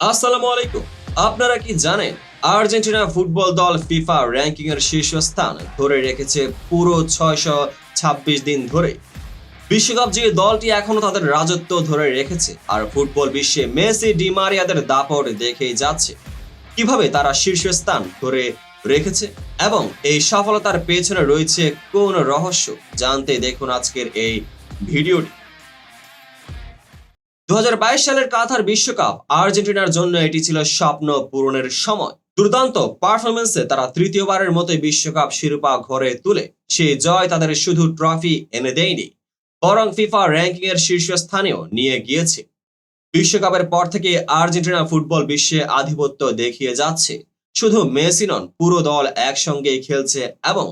আসসালামু আলাইকুম। আপনারা কি জানেন, আর্জেন্টিনা ফুটবল দল ফিফা র্যাঙ্কিং এর শীর্ষস্থান ধরে রেখেছে পুরো ছয়শো ছাব্বিশ দিন ধরে। বিশ্বকাপ যে দলটি এখনও তাদের রাজত্ব ধরে রেখেছে, আর ফুটবল বিশ্বে মেসি ডিমারিয়াদের দাপট দেখেই যাচ্ছে। কীভাবে তারা শীর্ষস্থান ধরে রেখেছে এবং এই সফলতার পেছনে রয়েছে কোন রহস্য, জানতে দেখুন আজকের এই ভিডিওটি। সালের কাতার বিশ্বকাপ আর্জেন্টিনার জন্য এটি ছিল স্বপ্ন পূরণের সময়। দুর্দান্ত পারফরমেন্সে তারা তৃতীয়বারের মতো বিশ্বকাপ শিরোপা ঘরে তুলে। সেই জয় তাদের শুধু ট্রফি এনে দেয়নি, বরং ফিফা র্যাঙ্কিং এর শীর্ষস্থানেও নিয়ে গিয়েছে। বিশ্বকাপের পর থেকে আর্জেন্টিনা ফুটবল বিশ্বে আধিপত্য দেখিয়ে যাচ্ছে। শুধু মেসি নন, পুরো দল একসঙ্গেই খেলছে এবং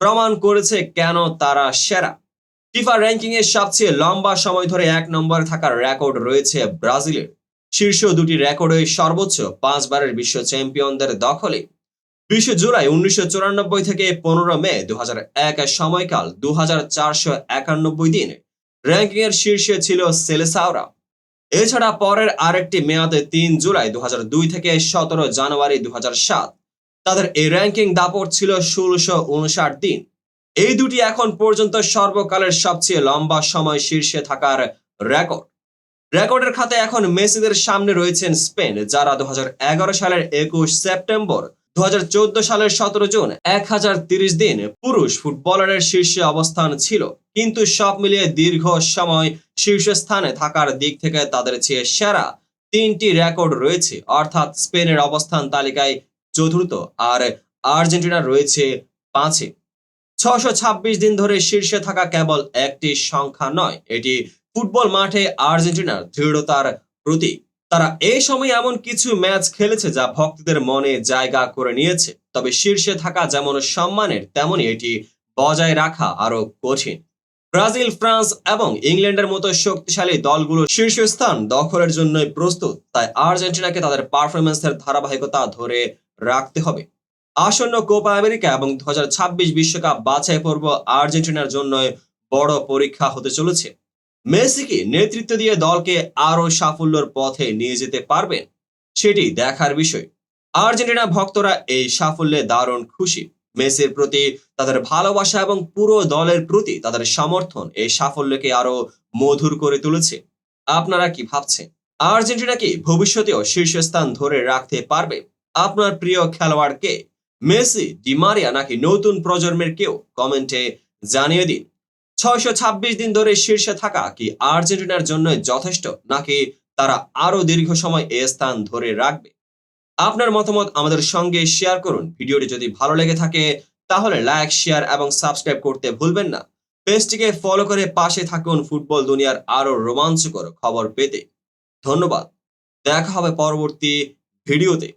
প্রমাণ করেছে কেন তারা সেরা। ফিফা র্যাঙ্কিং এর সবচেয়ে লম্বা সময় ধরে এক নম্বরে থাকার রেকর্ড রয়েছে ব্রাজিলের। শীর্ষ দুটি রেকর্ডে সর্বোচ্চ পাঁচবারের বিশ্ব চ্যাম্পিয়নদের দখলে। বিশে জুলাই উনিশশো চুরানব্বই থেকে পনেরো মে দু এক সময়কাল দু চারশো একানব্বই দিন র্যাঙ্কিং এর শীর্ষে ছিল সেলেসাওরা। এছাড়া পরের আরেকটি মেয়াদে তিন জুলাই দু দুই থেকে সতেরো জানুয়ারি দু হাজার সাত। তাদের এই র্যাঙ্কিং দাপট ছিল ষোলোশো উনষাট দিন। এই দুটি এখন পর্যন্ত সর্বকালের সবচেয়ে লম্বা সময় শীর্ষে থাকার রেকর্ড। রেকর্ডের খাতে এখন মেসিদের সামনে রয়েছেন স্পেন, যারা দু হাজার এগারো সালের একুশ সেপ্টেম্বর দু হাজার চোদ্দ সালের সতেরো জুন এক দিন পুরুষ ফুটবলারের শীর্ষে অবস্থান ছিল। কিন্তু সব মিলিয়ে দীর্ঘ সময় শীর্ষস্থানে থাকার দিক থেকে তাদের চেয়ে সেরা তিনটি রেকর্ড রয়েছে। অর্থাৎ স্পেনের অবস্থান তালিকায় চতুর্থ আর আর্জেন্টিনা রয়েছে পাঁচে। ছশো দিন ধরে শীর্ষে থাকা কেবল একটি সংখ্যা নয়, এটি ফুটবল মাঠে আর্জেন্টিনার দৃঢ়তার প্রতীক। তারা এই সময় এমন কিছু ম্যাচ খেলেছে যা ভক্তদের মনে জায়গা করে নিয়েছে, তবে শীর্ষে থাকা যেমন সম্মানের তেমনই এটি বজায় রাখা আরও কঠিন। ব্রাজিল, ফ্রান্স এবং ইংল্যান্ডের মতো শক্তিশালী দলগুলো শীর্ষস্থান দখলের জন্যই প্রস্তুত, তাই আর্জেন্টিনাকে তাদের পারফরমেন্সের ধারাবাহিকতা ধরে রাখতে হবে। আসন্ন কোপা আমেরিকা এবং দু বিশ্বকাপ বাছাই পর্ব আর্জেন্টিনার জন্য বড় পরীক্ষা হতে চলেছে। মেসি কি নেতৃত্ব দিয়ে দলকে আরও সাফল্যের পথে নিয়ে যেতে পারবেন, সেটি দেখার বিষয়। আর্জেন্টিনা ভক্তরা এই সাফল্যে দারুণ খুশি। মেসির প্রতি তাদের ভালোবাসা এবং পুরো দলের প্রতি তাদের সমর্থন এই সাফল্যকে আরও মধুর করে তুলেছে। আপনারা কি ভাবছেন? আর্জেন্টিনা কি ভবিষ্যতেও শীর্ষস্থান ধরে রাখতে পারবে? আপনার প্রিয় খেলোয়াড় কে? মেসি ডিমারিয়া নাকি নতুন প্রজন্মের কেউ? কমেন্টে জানিয়ে দিন। ছয়শো ছাব্বিশ দিন ধরে শীর্ষে থাকা কি আর্জেন্টিনার জন্য যথেষ্ট, নাকি তারা আরও দীর্ঘ সময় এ স্থান ধরে রাখবে? আপনার মতামত আমাদের সঙ্গে শেয়ার করুন। ভিডিওটি যদি ভালো লেগে থাকে, তাহলে লাইক, শেয়ার এবং সাবস্ক্রাইব করতে ভুলবেন না। পেজটিকে ফলো করে পাশে থাকুন ফুটবল দুনিয়ার আরও রোমাঞ্চকর খবর পেতে। ধন্যবাদ। দেখা হবে পরবর্তী ভিডিওতে।